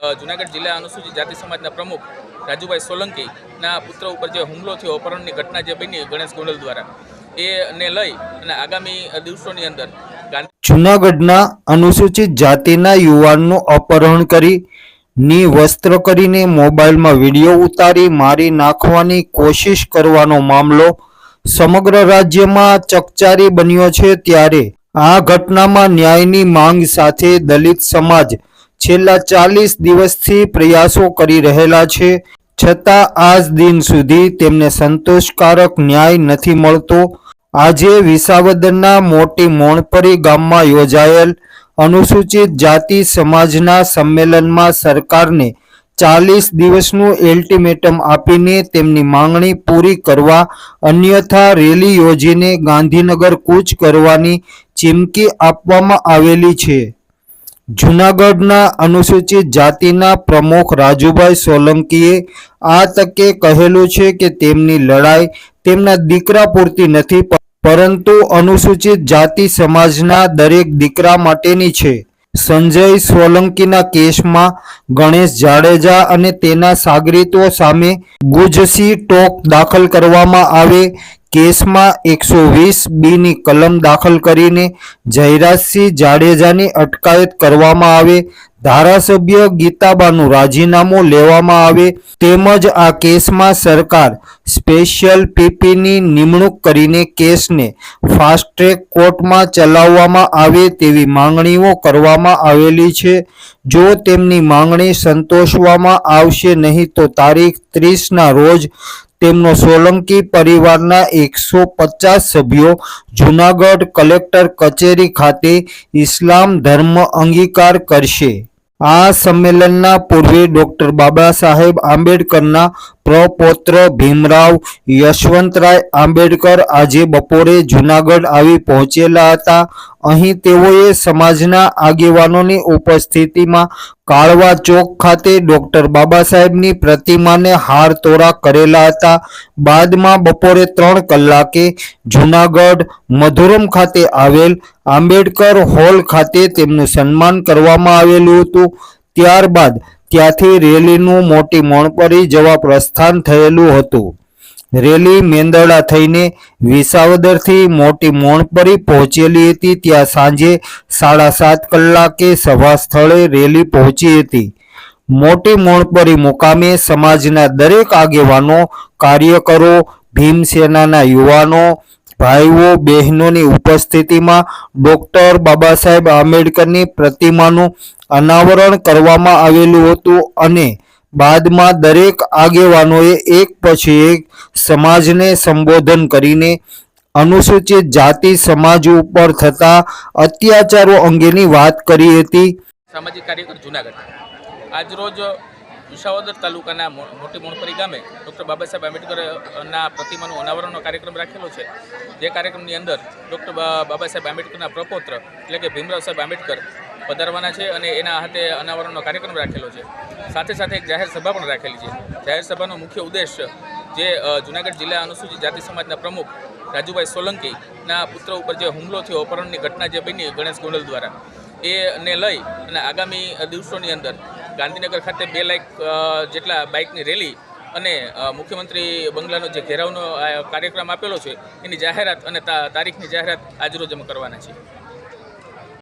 જુનાગઢ જિલ્લા અનુસૂચિત જાતિ સમાજના પ્રમુખ રાજુભાઈ સોલંકીના પુત્ર ઉપર જે હુમલો થયો, અપહરણની ઘટના જે બની ગણેશ ગોંડલ દ્વારા, એને લઈ અને આગામી દિવસોની અંદર જૂનાગઢના અનુસૂચિત જાતિના યુવાનનું અપહરણ કરી, ની વસ્ત્ર કરીને મોબાઈલમાં વીડિયો ઉતારી, મારી નાખવાની કોશિશ કરવાનો મામલો સમગ્ર રાજ્યમાં ચકચારી બન્યો છે ત્યારે. આ ઘટનામાં ન્યાયની માંગ સાથે દલિત સમાજ છેલ્લા ચાલીસ દિવસથી પ્રયાસો કરી રહેલા છે. છતાં આજ દિન સુધી તેમને સંતોષકારક ન્યાય નથી મળતો. આજે વિસાવદરના મોટી મોણપરી ગામમાં યોજાયેલ અનુસૂચિત જાતિ સમાજના સંમેલનમાં સરકારને ચાલીસ દિવસનું એલ્ટિમેટમ આપીને તેમની માંગણી પૂરી કરવા, અન્યથા રેલી યોજીને ગાંધીનગર કૂચ કરવાની ચીમકી આપવામાં આવેલી છે. જૂનાગઢના અનુસૂચિત જાતિના પ્રમુખ રાજુભાઈ સોલંકીએ આ તકે કહેલું છે કે તેમની લડાઈ તેમના દીકરા પૂરતી નથી પરંતુ અનુસૂચિત જાતિ સમાજના દરેક દીકરા માટેની છે. સંજય સોલંકીના કેસમાં ગણેશ જાડેજા અને તેના સાગરીતો સામે ગુજસી ટોક દાખલ કરવામાં આવે કેસમાં એકસો વીસ બીની કલમ દાખલ કરીને જયરાજસિંહ જાડેજાની અટકાયત કરવામાં આવે. ધારાસભ્ય ગીતાબાનું રાજીનામું લેવામાં આવે. તેમજ આ કેસમાં સરકાર સ્પેશિયલ પીપીની નિમણૂક કરીને કેસને ફાસ્ટ ટ્રેક કોર્ટમાં ચલાવવામાં આવે તેવી માંગણીઓ કરવામાં આવેલી છે. જો તેમની માંગણી સંતોષવામાં આવશે નહીં તો તારીખ ત્રીસના રોજ તેમનો સોલંકી પરિવારના એકસો પચાસ સભ્યો જૂનાગઢ કલેક્ટર કચેરી ખાતે ઇસ્લામ ધર્મ અંગીકાર કરશે. આ સંમેલનના પૂર્વે ડોક્ટર બાબા સાહેબ આંબેડકરના પ્રપૌત્ર ભીમરાવ યશવંતરાય આંબેડકર આજે બપોરે જૂનાગઢ આવી પહોંચેલા હતા. અહીં તેઓએ સમાજના આગેવાનોની ઉપસ્થિતિમાં કાળવા ચોક ખાતે ડોક્ટર બાબા સાહેબની પ્રતિમાને હાર તોરા કરેલા હતા. બાદમાં બપોરે ત્રણ કલાકે જૂનાગઢ, મધુરમ ખાતે આવેલ આંબેડકર હોલ ખાતે તેમનું સન્માન કરવામાં આવેલું હતું. ત્યારબાદ ત્યાંથી રેલીનું મોટી મોણપરી જવા પ્રસ્થાન થયેલું હતું. રેલી મેંદરડા થઈને વિસાવદરથી મોટી મોણપરી પહોંચેલી હતી. ત્યાં સાંજે સાડા સાત કલાકે સભા સ્થળે રેલી પહોંચી હતી. મોટી મોણપરી મુકામે સમાજના દરેક આગેવાનો, કાર્યકરો, ભીમસેનાના યુવાનો, ભાઈઓ, બહેનોની ઉપસ્થિતિમાં ડોક્ટર બાબા સાહેબ આંબેડકરની પ્રતિમાનું અનાવરણ કરવામાં આવેલું હતું અને બાદમાં દરેક આગેવાનોએ એક પછી એક સમાજને સંબોધન કરીને અનુસૂચિત જાતિ, સમાજ ઉપર થતા અત્યાચારો અંગેની વાત કરી હતી. સામાજિક કાર્યકર જુનાગઢ. આજરોજ વિસાવદર તાલુકાના મોટી મોણપરી ગામે ડૉક્ટર બાબા સાહેબ આંબેડકરના પ્રતિમાનું અનાવરણનો કાર્યક્રમ રાખેલો છે. જે કાર્યક્રમની અંદર ડૉક્ટર બાબા સાહેબ આંબેડકરના પ્રપોત્ર એટલે કે ભીમરાવ સાહેબ આંબેડકર પધારવાના છે અને એના હાથે અનાવરણનો કાર્યક્રમ રાખેલો છે. સાથે સાથે એક જાહેર સભા પણ રાખેલી છે. જાહેર સભાનો મુખ્ય ઉદ્દેશ જે જૂનાગઢ જિલ્લા અનુસૂચિત જાતિ સમાજના પ્રમુખ રાજુભાઈ સોલંકીના પુત્ર ઉપર જે હુમલો થયો, અપહરણની ઘટના જે બની ગણેશ ગોંડલ દ્વારા, એને લઈ અને આગામી દિવસોની અંદર ગાંધીનગર ખાતે બે લાખ જેટલા બાઇકની રેલી અને મુખ્યમંત્રી બંગલાનો જે ઘેરાવનો કાર્યક્રમ આપેલો છે, એની જાહેરાત અને તારીખની જાહેરાત આજરોજ અમે કરવાના છીએ.